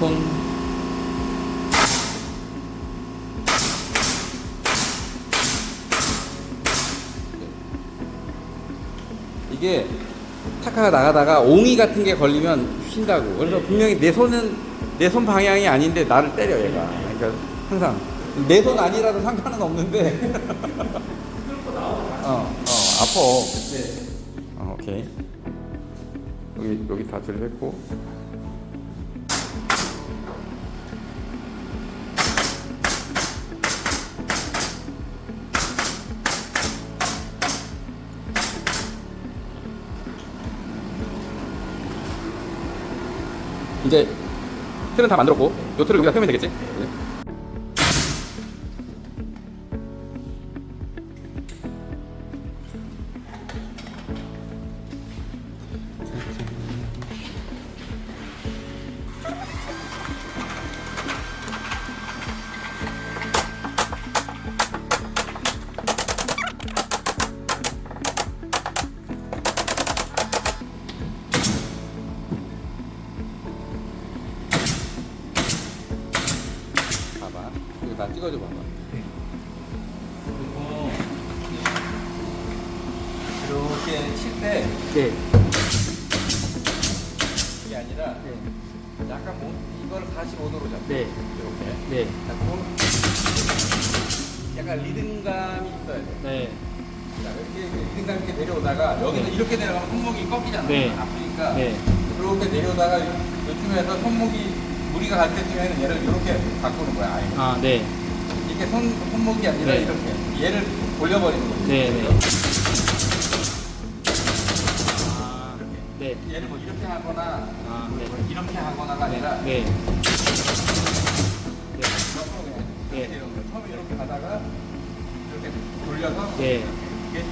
손 이게 타카가 나가다가 옹이 같은 게 걸리면 휜다고. 그래서 분명히 내 손은 내 손 방향이 아닌데 나를 때려 얘가. 그러니까 항상 내 손 아니라도 상관은 없는데. 어, 어, 아파. 어, 오케이. 여기 여기 다 들렸고. 이제 틀은 다 만들었고 요 틀을 여기다 세우면 되겠지? 네. 이거 다 찍어줘 봐봐 그리고 이렇게 칠때 네. 이게 아니라 약간 뭐 이거를 45도로 잡고 네. 이렇게 네. 잡고 약간 리듬감이 있어야 돼 네. 자, 이렇게 리듬감 있게 내려오다가 여기서 이렇게 내려가면 손목이 꺾이잖아 네. 아프니까 네. 이렇게 내려오다가 요즘에서 손목이 무리가 갈 때쯤에는 얘를 이렇게 바꾸는 거야 아예 아, 네. 이게 손, 손목이 아니라 네. 이렇게 얘를 올려버리는 거지 네, 네. 아, 네. 얘를 뭐 이렇게 하거나 아, 네. 뭐 이렇게 하거나가 아니라 네. 네. 옆으로 그냥 네. 이렇게 처음에 이렇게 가다가 이렇게 돌려서 네. 이게